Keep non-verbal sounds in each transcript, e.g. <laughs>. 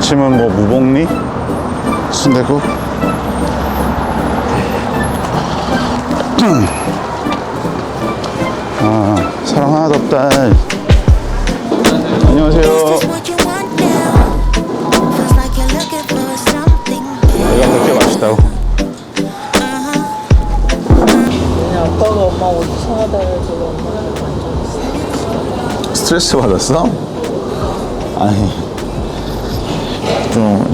아침은 뭐 무복리, 순대국. <clears throat> 아, 사람 하나도 없다. 안녕하세요. 여기가 그렇게 맛있다고. 아빠가 엄마 옷 이상하다 해서 엄마한테. 스트레스 받았어? 아니 좀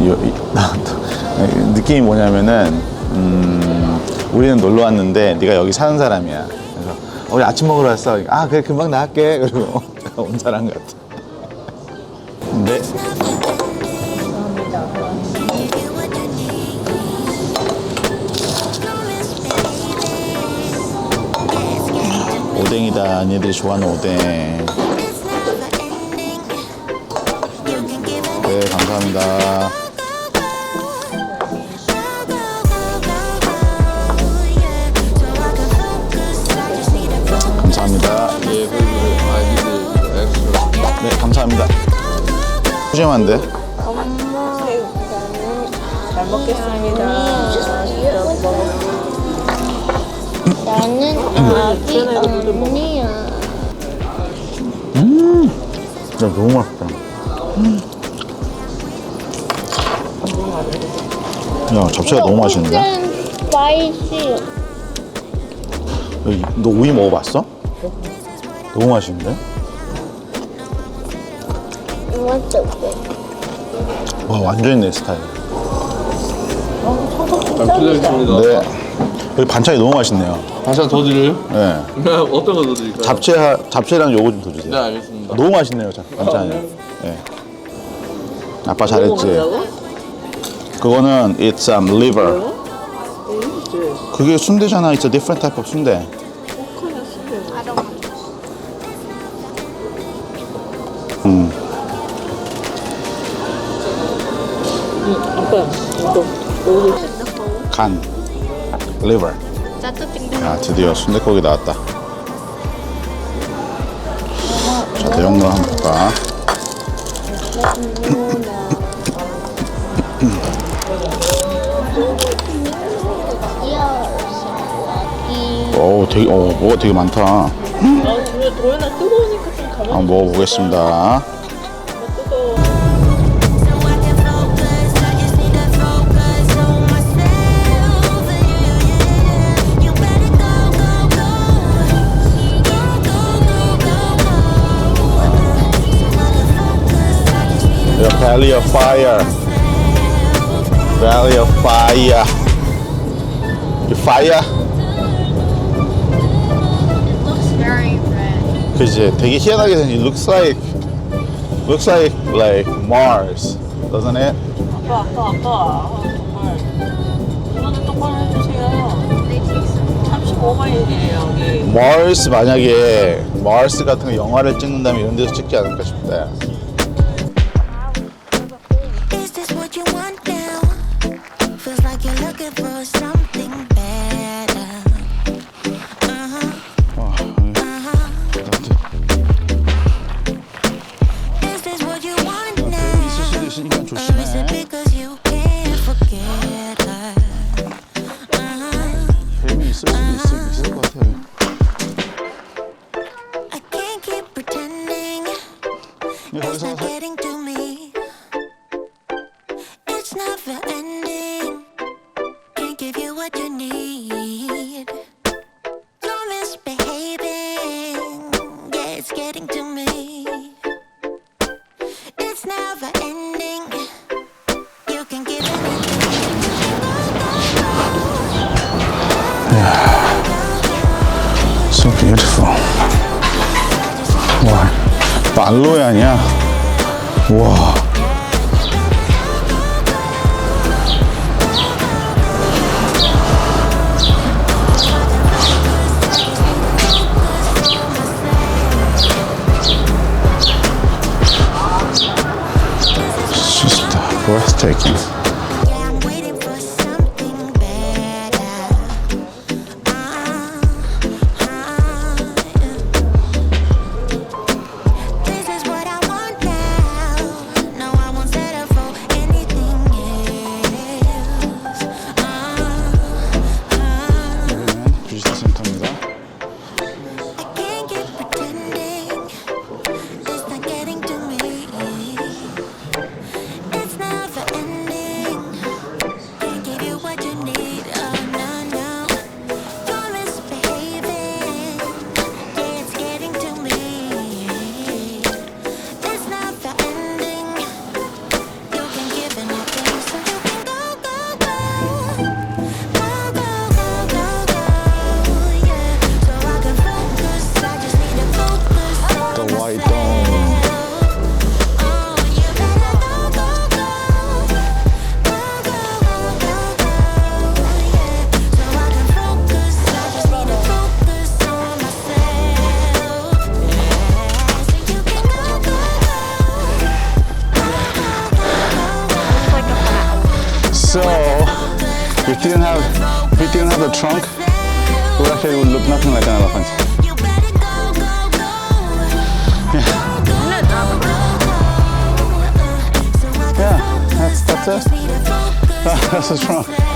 느낌이 뭐냐면은 음, 우리는 놀러 왔는데 네가 여기 사는 사람이야. 그래서 어, 우리 아침 먹으러 왔어. 아 그래 금방 나갈게. <laughs> 그리고 온 사람 같아. 네. 오뎅이다. 얘들이 좋아하는 오뎅. 네 감사합니다. 감사합니다. 네 감사합니다. 푸짐한데? 잘 먹겠습니다. 나는 아기 언니야. 진짜 너무 맛있다. 야 잡채가 너무 맛있는데? 스파이시. 여기, 너 우유 먹어봤어? 너무 맛있는데? 와 완전히 내 스타일. 잘 부탁드립니다. 네. 여기 반찬이 너무 맛있네요. 반찬 더 드려요? 네. <laughs> 어떤 거 더 드릴까요? 잡채 잡채랑 요거 좀더 네, 주세요. 알겠습니다. 너무 맛있네요, 자, 반찬이. 네. 아빠 잘했지. 그거는 it's um, liver. 그게 순대잖아. It's a different type of 순대. 음, 아빠 이거 이거 간, liver. 야, 드디어 순대국이 나왔다. 자, 내용물 한번 볼까? 되게, 어, 뭐가 되게 많다. 아 근데 도현아 뜨거우니까 좀 가만히 한번 먹어보겠습니다. 뜨거워. The Valley of Fire. Valley of Fire. 이 fire? 그지? 되게 희한하게 생긴. Looks like, looks like like Mars, doesn't it? 아빠 아빠 아빠 아, 정말 이거는 똑바로 해주세요. 35마일이에요 여기. Mars 만약에 Mars 같은 거 영화를 찍는다면 이런 데서 찍지 않을까 싶다. Is this what you want now? Feels like you're looking for something it's 거기서 not getting to me. 알로에 아니야? 와. It's just breathtaking. trunk. Whatever actually would look nothing like an elephant. Yeah, <laughs> yeah that's, that's it. <laughs> That's the trunk.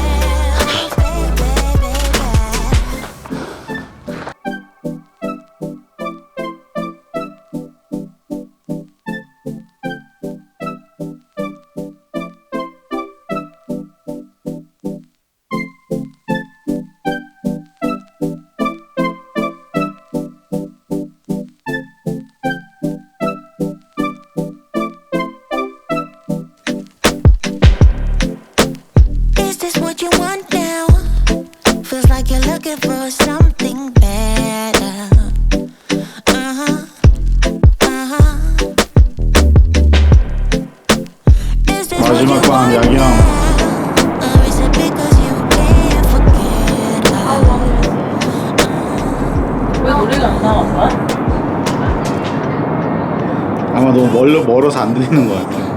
아마 너무 멀 멀어서 안 들리는 것 같아.